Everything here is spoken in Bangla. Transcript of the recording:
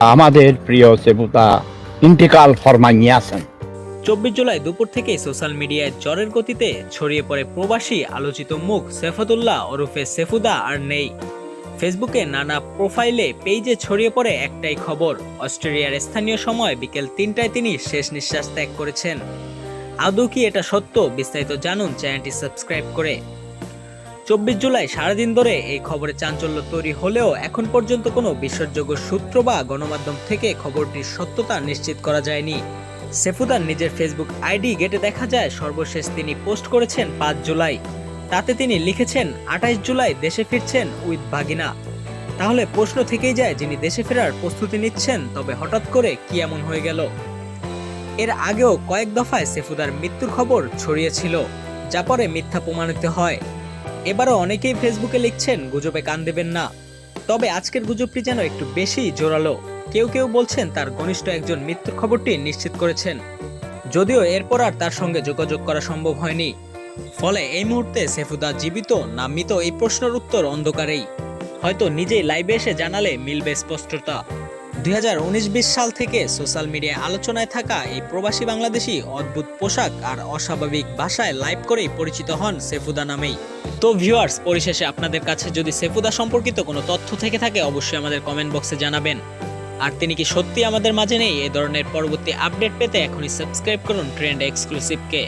আমাদের প্রিয় সেবুতা ইন্তেকাল ফরমাইয়াছেন চব্বিশ জুলাই দুপুর থেকেই সোশ্যাল মিডিয়ায় জ্বরের গতিতে ছড়িয়ে পড়ে প্রবাসী আলোচিত মুখ সেফাতুল্লাহ ওরফে সেফুদা আর নেই। ফেসবুকে নানা প্রোফাইলে পেজে ছড়িয়ে পড়ে একটাই খবর, অস্ট্রেলিয়ার স্থানীয় সময় বিকেল তিনটায় তিনি শেষ নিঃশ্বাস ত্যাগ করেছেন। আদৌ কি এটা সত্য? বিস্তারিত জানুন চ্যানেলটি সাবস্ক্রাইব করে। চব্বিশ জুলাই সারাদিন ধরে এই খবরে চাঞ্চল্য তৈরি হলেও এখন পর্যন্ত কোনো বিশ্বাসযোগ্য সূত্র বা গণমাধ্যম থেকে খবরটির সত্যতা নিশ্চিত করা যায়নি। সেফুদার নিজের ফেসবুক আইডি গেটে দেখা যায়, সর্বশেষ তিনি পোস্ট করেছেন পাঁচ জুলাই। তাতে তিনি লিখেছেন, আঠাইশ জুলাই দেশে ফিরছেন উইথ ভাগিনা। তাহলে প্রশ্ন থেকেই যায়, যিনি দেশে ফেরার প্রস্তুতি নিচ্ছেন, তবে হঠাৎ করে কি এমন হয়ে গেল? এর আগেও কয়েক দফায় সেফুদার মৃত্যুর খবর ছড়িয়েছিল, যা পরে মিথ্যা প্রমাণিত হয়। এবারও অনেকেই ফেসবুকে লিখছেন, গুজবে কান দেবেন না। তবে আজকের গুজবটি যেন একটু বেশি জোরালো। কেউ কেউ বলছেন, তার ঘনিষ্ঠ একজন মৃত্যুর খবরটি নিশ্চিত করেছেন। যদিও এরপর আর তার সঙ্গে যোগাযোগ করা সম্ভব হয়নি। ফলে এই মুহূর্তে সেফুদা জীবিত না মৃত এই প্রশ্নের উত্তর অন্ধকারেই। হয়তো নিজেই লাইভে এসে জানালে মিলবে স্পষ্টতা। দুই হাজার সাল থেকে সোশ্যাল মিডিয়ায় আলোচনায় থাকা এই প্রবাসী বাংলাদেশি অদ্ভুত পোশাক আর অস্বাভাবিক ভাষায় লাইভ করেই পরিচিত হন সেফুদা নামেই। তো ভিউয়ার্স, পরিশেষে আপনাদের কাছে যদি সেফুদা সম্পর্কিত কোনো তথ্য থেকে থাকে, অবশ্যই আমাদের কমেন্ট বক্সে জানাবেন। আর তিনি কি সত্যি আমাদের মাঝে নেই? এ ধরনের পরবর্তী আপডেট পেতে এখনই সাবস্ক্রাইব করুন ট্রেন্ড এক্সক্লুসিভকে।